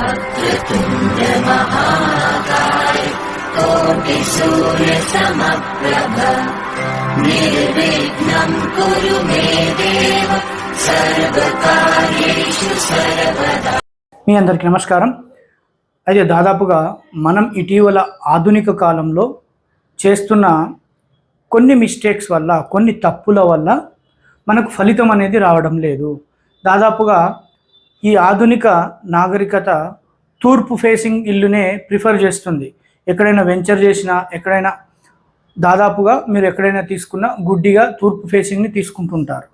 वक्रतुण्ड महाकाय कोटिसूर्यसमप्रभ निर्विघ्नम् कुरु मे देव सर्वकार्येषु सर्वदा మీ అందరికీ నమస్కారం అయితే దాదాపుగా మనం ఇటీవల ఆధునిక కాలంలో చేస్తున్న కొన్ని మిస్టేక్స్ వల్ల కొన్ని తప్పుల వల్ల మనకు ఫలితం అనేది రావడం లేదు దాదాపుగా ఈ ఆధునిక నాగరికత తూర్పు ఫేసింగ్ ఇల్లునే ప్రిఫర్ చేస్తుంది. ఎక్కడైనా వెంచర్ చేసినా ఎక్కడైనా దాదాపుగా మీరు ఎక్కడైనా తీసుకున్న గుడ్డిగా తూర్పు ఫేసింగ్ని తీసుకుంటుంటారు.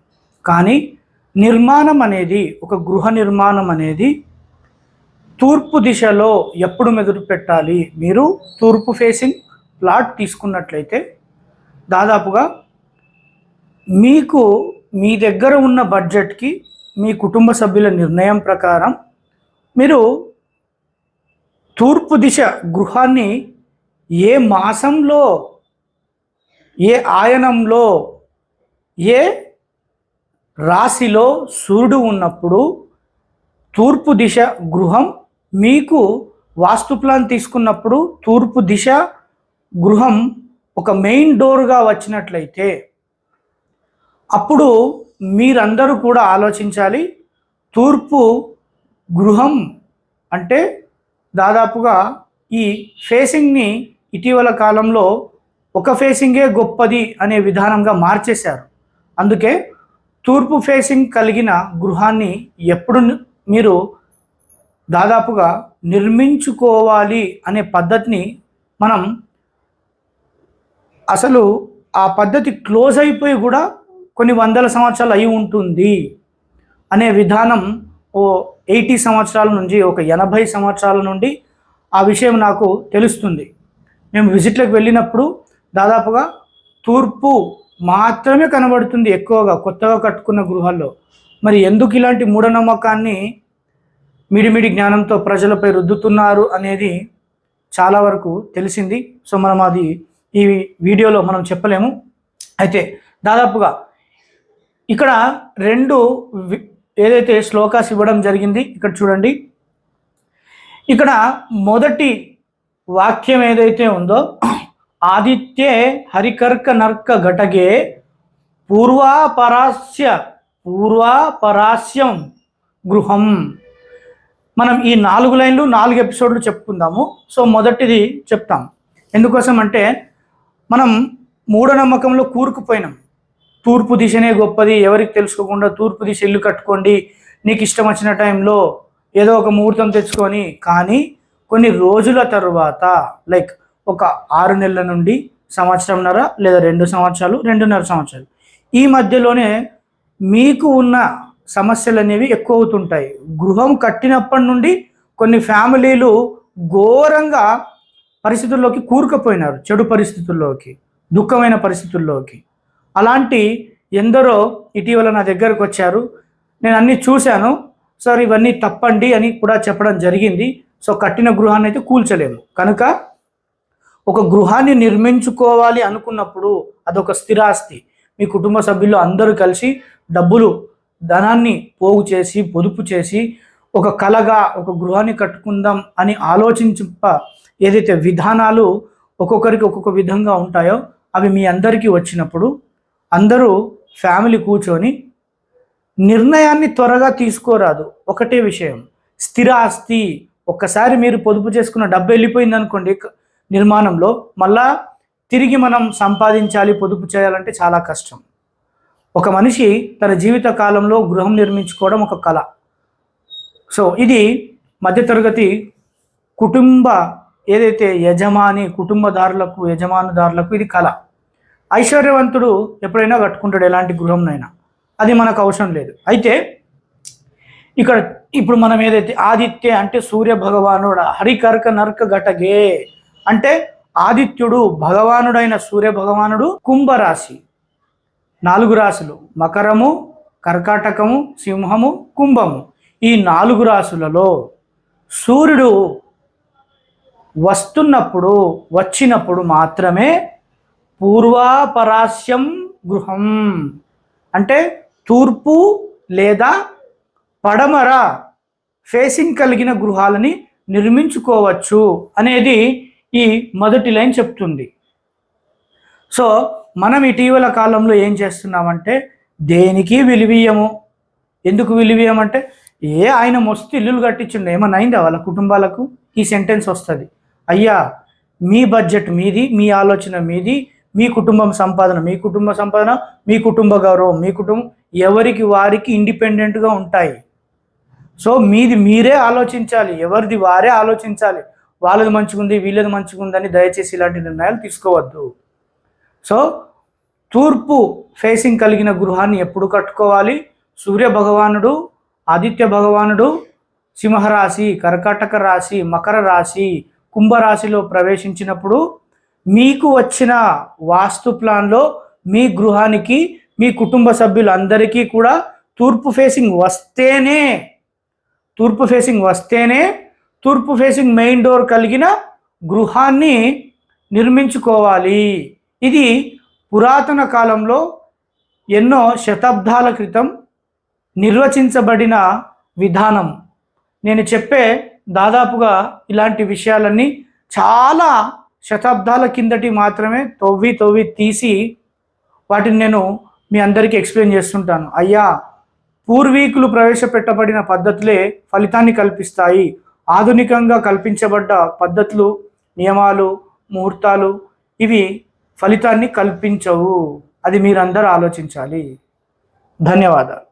కానీ నిర్మాణం అనేది ఒక గృహ నిర్మాణం అనేది తూర్పు దిశలో ఎప్పుడు మెదురు పెట్టాలి? మీరు తూర్పు ఫేసింగ్ ప్లాట్ తీసుకున్నట్లయితే దాదాపుగా మీకు మీ దగ్గర ఉన్న బడ్జెట్కి మీ కుటుంబ సభ్యుల నిర్ణయం ప్రకారం మీరు తూర్పు దిశ గృహాన్ని ఏ మాసంలో ఏ ఆయనంలో ఏ రాశిలో సూర్యుడు ఉన్నప్పుడు తూర్పు దిశ గృహం మీకు వాస్తు ప్లాన్ తీసుకున్నప్పుడు తూర్పు దిశ గృహం ఒక మెయిన్ డోర్గా వచ్చినట్లయితే అప్పుడు మీరందరూ కూడా ఆలోచించాలి. తూర్పు గృహం అంటే దాదాపుగా ఈ ఫేసింగ్ని ఇటీవల కాలంలో ఒక ఫేసింగే గొప్పది అనే విధానంగా మార్చేశారు. అందుకే తూర్పు ఫేసింగ్ కలిగిన గృహాన్ని ఎప్పుడు మీరు దాదాపుగా నిర్మించుకోవాలి అనే పద్ధతిని మనం అసలు ఆ పద్ధతి క్లోజ్ అయిపోయి కూడా కొన్ని వందల సంవత్సరాలు అయి ఉంటుంది అనే విధానం ఓ ఎయిటీ సంవత్సరాల నుంచి ఒక ఎనభై సంవత్సరాల నుండి ఆ విషయం నాకు తెలుస్తుంది. మేము విజిట్లకు వెళ్ళినప్పుడు దాదాపుగా తూర్పు మాత్రమే కనబడుతుంది ఎక్కువగా కొత్తగా కట్టుకున్న గృహాల్లో. మరి ఎందుకు ఇలాంటి మూఢనమ్మకాన్ని మిడిమిడి జ్ఞానంతో ప్రజలపై రుద్దుతున్నారు అనేది చాలా వరకు తెలిసింది. సో మనం అది ఈ వీడియోలో మనం చెప్పలేము. అయితే దాదాపుగా ఇక్కడ రెండు వి- ఏదైతే శ్లోకాస్ ఇవ్వడం జరిగింది ఇక్కడ చూడండి. ఇక్కడ మొదటి వాక్యం ఏదైతే ఉందో ఆదిత్యే హరికర్క నర్క ఘటగే పూర్వాపరాస్య పూర్వాపరాస్యం గృహం. మనం ఈ నాలుగు లైన్లు నాలుగు ఎపిసోడ్లు చెప్పుకుందాము. సో మొదటిది చెప్తాం. ఎందుకోసం అంటే మనం మూఢనమ్మకంలో కూరుకుపోయినాం. తూర్పు దిశనే గొప్పది ఎవరికి తెలుసుకోకుండా తూర్పు దిశ ఇల్లు కట్టుకోండి. నీకు ఇష్టం వచ్చిన టైంలో ఏదో ఒక ముహూర్తం తెచ్చుకొని కానీ కొన్ని రోజుల తర్వాత లైక్ ఒక ఆరు నెలల నుండి సంవత్సరంన్నర లేదా రెండు సంవత్సరాలు రెండున్నర సంవత్సరాలు. ఈ మధ్యలోనే మీకు ఉన్న సమస్యలు అనేవి ఎక్కువ అవుతుంటాయి గృహం కట్టినప్పటి నుండి కొన్ని ఫ్యామిలీలు ఘోరంగా పరిస్థితుల్లోకి కూరుకుపోయినారు. చెడు పరిస్థితుల్లోకి దుఃఖమైన పరిస్థితుల్లోకి. అలాంటి ఎందరో ఇటీవల నా దగ్గరకు వచ్చారు. నేను అన్ని చూశాను. సార్ ఇవన్నీ తప్పండి అని కూడా చెప్పడం జరిగింది. సో కట్టిన గృహాన్ని అయితే కూల్చలేము. కనుక ఒక గృహాన్ని నిర్మించుకోవాలి అనుకున్నప్పుడు అదొక స్థిరాస్తి. మీ కుటుంబ సభ్యులు అందరూ కలిసి డబ్బులు ధనాన్ని పోగు చేసి పొదుపు చేసి ఒక కలగా ఒక గృహాన్ని కట్టుకుందాం అని ఆలోచించ ఏదైతే విధానాలు ఒక్కొక్కరికి ఒక్కొక్క విధంగా ఉంటాయో అవి మీ అందరికీ వచ్చినప్పుడు అందరూ ఫ్యామిలీ కూర్చొని నిర్ణయాన్ని త్వరగా తీసుకోరాదు. ఒకటే విషయం. స్థిర ఆస్తి. ఒక్కసారి మీరు పొదుపు చేసుకున్న డబ్బు వెళ్ళిపోయింది అనుకోండి నిర్మాణంలో మళ్ళా తిరిగి మనం సంపాదించాలి పొదుపు చేయాలంటే చాలా కష్టం. ఒక మనిషి తన జీవిత కాలంలో గృహం నిర్మించుకోవడం ఒక కళ. సో ఇది మధ్యతరగతి కుటుంబ ఏదైతే యజమాని కుటుంబదారులకు యజమానుదారులకు ఇది కళ. ఐశ్వర్యవంతుడు ఎప్పుడైనా కట్టుకుంటాడు ఎలాంటి గృహంనైనా. అది మనకు అవసరం లేదు. అయితే ఇక్కడ ఇప్పుడు మనం ఏదైతే ఆదిత్య అంటే సూర్య భగవానుడు హరికర్క నర్క ఘటగే అంటే ఆదిత్యుడు భగవానుడైన సూర్య భగవానుడు కుంభరాశి. నాలుగు రాశులు మకరము కర్కాటకము సింహము కుంభము. ఈ నాలుగు రాశులలో సూర్యుడు వస్తున్నప్పుడు వచ్చినప్పుడు మాత్రమే పూర్వాపరాస్యం గృహం. అంటే తూర్పు లేదా పడమర ఫేసింగ్ కలిగిన గృహాలని నిర్మించుకోవచ్చు అనేది ఈ మొదటి లైన్ చెప్తుంది. సో మనం ఇటీవల కాలంలో ఏం చేస్తున్నామంటే దేనికి విలువీయము ఎందుకు విలువీయమంటే ఏ ఆయన మస్తు ఇల్లులు కట్టించిండు. ఏమన్నా అయిందా వాళ్ళ కుటుంబాలకు? ఈ సెంటెన్స్ వస్తుంది. అయ్యా మీ బడ్జెట్ మీది మీ ఆలోచన మీది మీ కుటుంబం సంపాదన మీ కుటుంబ సంపాదన మీ కుటుంబ గౌరవం మీ కుటుంబం ఎవరికి వారికి ఇండిపెండెంట్గా ఉంటాయి. సో మీది మీరే ఆలోచించాలి ఎవరిది వారే ఆలోచించాలి. వాళ్ళది మంచిగుంది వీళ్ళది మంచిగుందని దయచేసి ఇలాంటి నిర్ణయాలు తీసుకోవద్దు. సో తూర్పు ఫేసింగ్ కలిగిన గృహాన్ని ఎప్పుడు కట్టుకోవాలి? సూర్య భగవానుడు ఆదిత్య భగవానుడు సింహరాశి కర్కాటక రాశి మకర రాశి కుంభరాశిలో ప్రవేశించినప్పుడు మీకు వచ్చిన వాస్తు ప్లాన్లో మీ గృహానికి మీ కుటుంబ సభ్యులందరికీ కూడా తూర్పు ఫేసింగ్ వస్తేనే తూర్పు ఫేసింగ్ వస్తేనే తూర్పు ఫేసింగ్ మెయిన్ డోర్ కలిగిన గృహాన్ని నిర్మించుకోవాలి. ఇది పురాతన కాలంలో ఎన్నో శతాబ్దాల క్రితం నిర్వచించబడిన విధానం. నేను చెప్పే దాదాపుగా ఇలాంటి విషయాలన్నీ చాలా శతాబ్దాల కిందటి మాత్రమే తవ్వి తవ్వి తీసి వాటిని నేను మీ అందరికీ ఎక్స్ప్లెయిన్ చేస్తుంటాను. అయ్యా పూర్వీకులు ప్రవేశపెట్టబడిన పద్ధతులే ఫలితాన్ని కల్పిస్తాయి. ఆధునికంగా కల్పించబడ్డ పద్ధతులు నియమాలు ముహూర్తాలు ఇవి ఫలితాన్ని కల్పించవు. అది మీరందరూ ఆలోచించాలి. ధన్యవాదాలు.